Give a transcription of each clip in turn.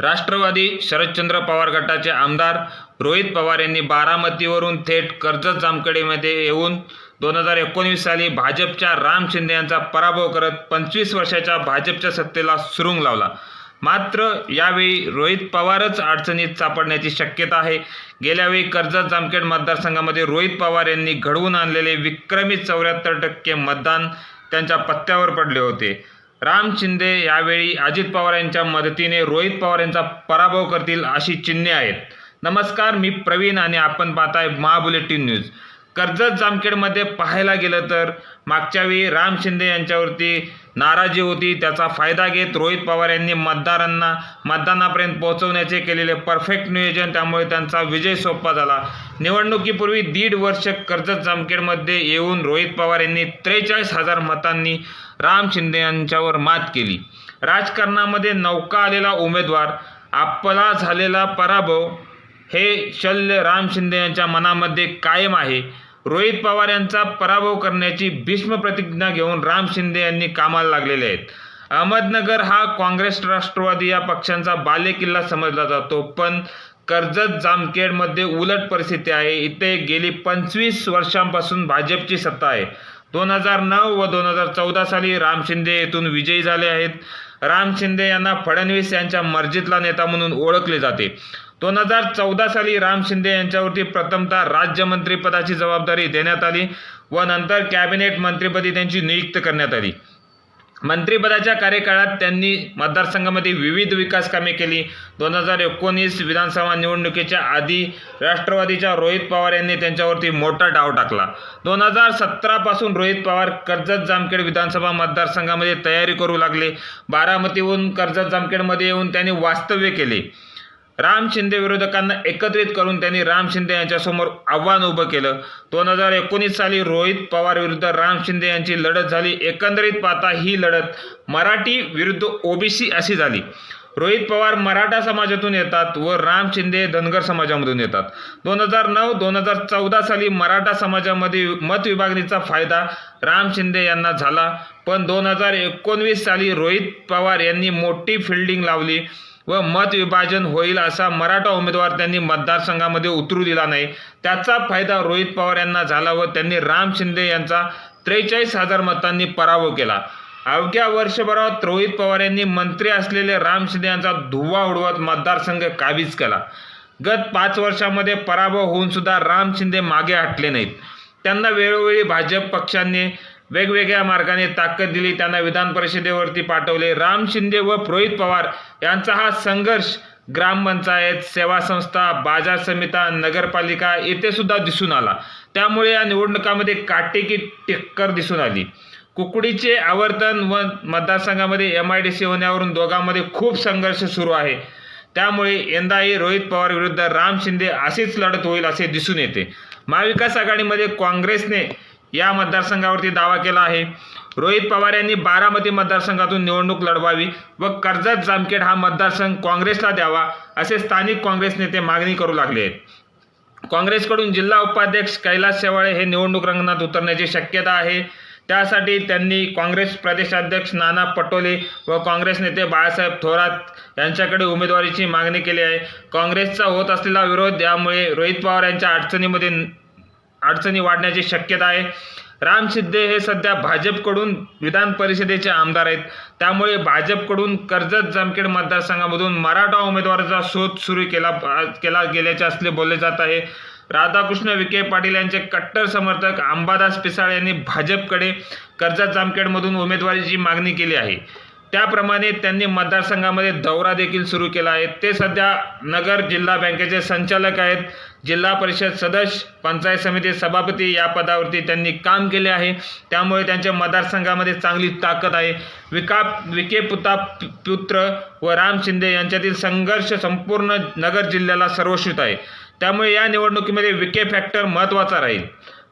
राष्ट्रवादी शरदचंद्र पवार गटाचे आमदार रोहित पवार यांनी बारामतीवरून थेट कर्जत जामखेडमध्ये येऊन दोन हजार एकोणवीस साली भाजपच्या राम शिंदे यांचा पराभव करत पंचवीस वर्षाच्या भाजपच्या सत्तेला सुरुंग लावला. मात्र यावेळी रोहित पवारच अडचणीत सापडण्याची शक्यता आहे. गेल्यावेळी कर्जत जामखेड मतदारसंघामध्ये रोहित पवार यांनी घडवून आणलेले विक्रमी चौऱ्याहत्तर टक्के मतदान त्यांच्या पत्त्यावर पडले होते. राम शिंदे यावेळी अजित पवार यांच्या मदतीने रोहित पवार यांचा पराभव करतील अशी चिन्हे आहेत. नमस्कार मी प्रवीण आणि आपण पाहताय महाबुलेटिन न्यूज. कर्जत जामखेडमध्ये पाहायला गेलं तर मागच्या वेळी राम शिंदे यांच्यावरती नाराजी होती त्याचा फायदा घेत रोहित पवार यांनी मतदारांना मतदानापर्यंत पोहोचवण्याचे केलेले परफेक्ट नियोजन त्यामुळे त्यांचा विजय सोपा झाला. निवडणुकीपूर्वी दीड वर्ष कर्जत जामखेडमध्ये येऊन रोहित पवार यांनी त्रेचाळीस हजार मतांनी राम शिंदे यांच्यावर मात केली. राजकारणामध्ये नौका आलेला उमेदवार आपला झालेला पराभव हे शल्य राम शिंदे यांच्या मनामध्ये कायम आहे. रोहित पवार यांचा पराभव करण्याची भीष्म प्रतिज्ञा घेऊन राम शिंदे यांनी कामाला लागलेले आहेत. अहमदनगर हा काँग्रेस राष्ट्रवादी या पक्षांचा बालेकिल्ला समजला जातो पण कर्जत जामखेडमध्ये उलट परिस्थिती आहे. इथे गेली पंचवीस वर्षांपासून भाजपची सत्ता आहे. दोन हजार नऊ व दोन हजार चौदा साली राम शिंदे येथून विजयी झाले आहेत. राम शिंदे यांना फडणवीस यांच्या मर्जीतला नेता म्हणून ओळखले जाते. दोन हजार चौदा साली राम शिंदे यांच्यावरती प्रथमतः राज्यमंत्रीपदाची जबाबदारी देण्यात आली व नंतर कॅबिनेट मंत्रीपदी त्यांची नियुक्त करण्यात आली. मंत्रिपदाच्या कार्यकाळात त्यांनी मतदारसंघामध्ये विविध विकास कामे केली. दोन हजार एकोणीस विधानसभा निवडणुकीच्या आधी राष्ट्रवादीच्या रोहित पवार यांनी त्यांच्यावरती मोठा डाव टाकला. दोन हजार सतरापासून रोहित पवार कर्जत जामखेड विधानसभा मतदारसंघामध्ये तयारी करू लागले. बारामतीहून कर्जत जामखेडमध्ये येऊन त्यांनी वास्तव्य केले. राम शिंदे विरोधकांना एकत्रित करून त्यांनी राम शिंदे यांच्यासमोर आव्हान उभं केलं. दोन हजार एकोणीस साली रोहित पवार विरुद्ध राम शिंदे यांची लढत झाली. एकंदरीत पाहता ही लढत मराठी विरुद्ध ओबीसी अशी झाली. रोहित पवार मराठा समाजातून येतात व राम शिंदे धनगर समाजामधून येतात. दोन हजार नऊ दोन हजार चौदा साली मराठा समाजामध्ये मत विभागणीचा फायदा राम शिंदे यांना झाला. पण दोन हजार एकोणवीस साली रोहित पवार यांनी मोठी फिल्डिंग लावली. व मत विभाजन होईल असा मराठा उमेदवार त्यांनी मतदारसंघामध्ये उतरू दिला नाही. त्याचा फायदा रोहित पवार यांना झाला व त्यांनी राम शिंदे यांचा त्रेचाळीस हजार मतांनी पराभव केला. अवघ्या वर्षभरात रोहित पवार यांनी मंत्री असलेले राम शिंदे यांचा धुव्वा उडवत मतदारसंघ काबीज केला. गत पाच वर्षामध्ये पराभव होऊन सुद्धा राम शिंदे मागे हटले नाहीत. त्यांना वेळोवेळी भाजप पक्षांनी वेगवेगळ्या मार्गाने ताकद दिली त्यांना विधान परिषदेवरती पाठवले. राम शिंदे व रोहित पवार यांचा हा संघर्ष ग्रामपंचायत सेवा संस्था बाजार समिता नगरपालिका येथे सुद्धा दिसून आला. त्यामुळे या निवडणुकामध्ये काटेकी टिक्कर दिसून आली. कुकडीचे आवर्तन व मतदारसंघामध्ये एम आय डी सी होण्यावरून दोघांमध्ये खूप संघर्ष सुरू आहे. त्यामुळे यंदाही रोहित पवार विरुद्ध राम शिंदे अशीच लढत होईल असे दिसून येते. महाविकास आघाडीमध्ये काँग्रेसने या मतदारसंघावरती दावा केला आहे. रोहित पवार यांनी बारामती मतदारसंघातून निवडणूक लढवावी व कर्जत जामखेड हा मतदारसंघ काँग्रेसला द्यावा असे स्थानिक काँग्रेस नेते मागणी करू लागले आहेत. काँग्रेसकडून जिल्हा उपाध्यक्ष कैलास शेवाळे हे निवडणूक रंगणात उतरण्याची शक्यता आहे. त्यासाठी त्यांनी काँग्रेस प्रदेशाध्यक्ष नाना पटोले व काँग्रेस नेते बाळासाहेब थोरात यांच्याकडे उमेदवारीची मागणी केली आहे. काँग्रेसचा होत असलेला विरोध यामुळे रोहित पवार यांच्या अडचणीमध्ये अडचणी वाढण्याची शक्यता आहे. राम शिंदे हे सध्या भाजपकडून विधान परिषदेचे आमदार आहेत. त्यामुळे भाजपकडून कर्जत जामखेड मतदारसंघामधून मराठा उमेदवाराचा शोध सुरू केला केला गेल्याचे असले बोलले जात आहे. राधाकृष्ण विखे पाटील यांचे कट्टर समर्थक अंबादास पिसाळ यांनी भाजपकडे कर्जत जामखेडमधून उमेदवारीची मागणी केली आहे. त्याप्रमाणे त्यांनी मतदारसंघामध्ये दौरा देखील सुरू केला आहे. ते सध्या नगर जिल्हा बँकेचे संचालक आहेत. जिल्हा परिषद सदस्य पंचायत समिती सभापती या पदावरती त्यांनी काम केले आहे. त्यामुळे त्यांच्या मतदारसंघामध्ये चांगली ताकद आहे. विका विके पुता पुत्र व राम शिंदे यांच्यातील संघर्ष संपूर्ण नगर जिल्ह्याला सर्वश्रुत आहे. त्यामुळे या निवडणुकीमध्ये विके फॅक्टर महत्त्वाचा राहील.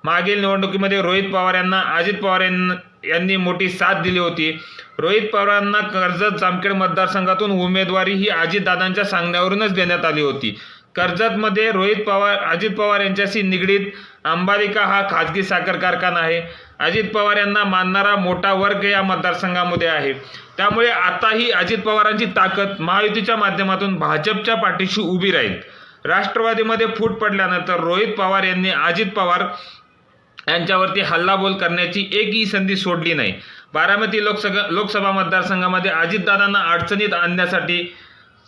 मागील निवडणुकीमध्ये रोहित पवार यांना अजित पवार यांना यांनी मोठी साथ दिली होती. रोहित पवारांना कर्जत जामखेड मतदारसंघातून उमेदवारी ही अजितदादांच्या सांगण्यावरूनच देण्यात आली होती. कर्जतमध्ये रोहित पवार अजित पवार यांच्याशी निगडीत अंबालिका हा खाजगी साखर कारखाना आहे. अजित पवार यांना मानणारा मोठा वर्ग या मतदारसंघामध्ये आहे. त्यामुळे आताही अजित पवारांची ताकद महायुतीच्या माध्यमातून भाजपच्या पाठीशी उभी राहील. राष्ट्रवादीमध्ये फूट पडल्यानंतर रोहित पवार यांनी अजित पवार यांच्यावरती हल्लाबोल करण्याची एकही संधी सोडली नाही. बारामती लोकसभा लोकसभा मतदारसंघामध्ये अजितदादांना अडचणीत आणण्यासाठी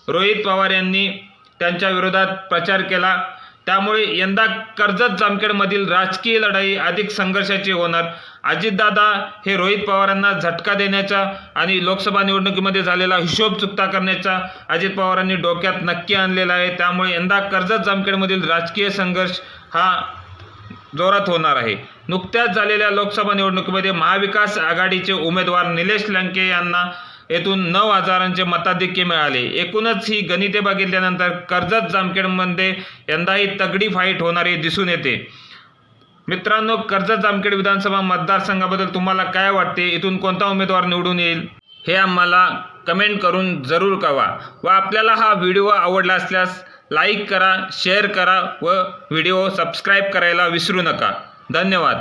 रोहित पवार यांनी त्यांच्या विरोधात प्रचार केला. त्यामुळे यंदा कर्जत जामखेडमधील राजकीय लढाई अधिक संघर्षाची होणार. अजितदादा हे रोहित पवारांना झटका देण्याचा आणि लोकसभा निवडणुकीमध्ये झालेला हिशोब चुकता करण्याचा अजित पवारांनी डोक्यात नक्की आणलेला आहे. त्यामुळे यंदा कर्जत जामखेडमधील राजकीय संघर्ष हा जोरात होणार आहे. नुकत्याच झालेल्या लोकसभा निवडणुकीमध्ये महाविकास आघाडीचे उमेदवार निलेश लंके यांना येथून नऊ हजारांचे मताधिक्य मिळाले. एकूणच ही गणिते बघितल्यानंतर कर्जत जामखेडमध्ये यंदाही तगडी फाईट होणारी दिसून येते. मित्रांनो कर्जत जामखेड विधानसभा मतदारसंघाबद्दल तुम्हाला काय वाटते? इथून कोणता उमेदवार निवडून येईल? हे आम्हाला कमेंट करून जरूर कळवा व आपल्याला हा व्हिडिओ आवडला असल्यास लाईक करा शेअर करा व व्हिडिओ सबस्क्राईब करायला विसरू नका. धन्यवाद.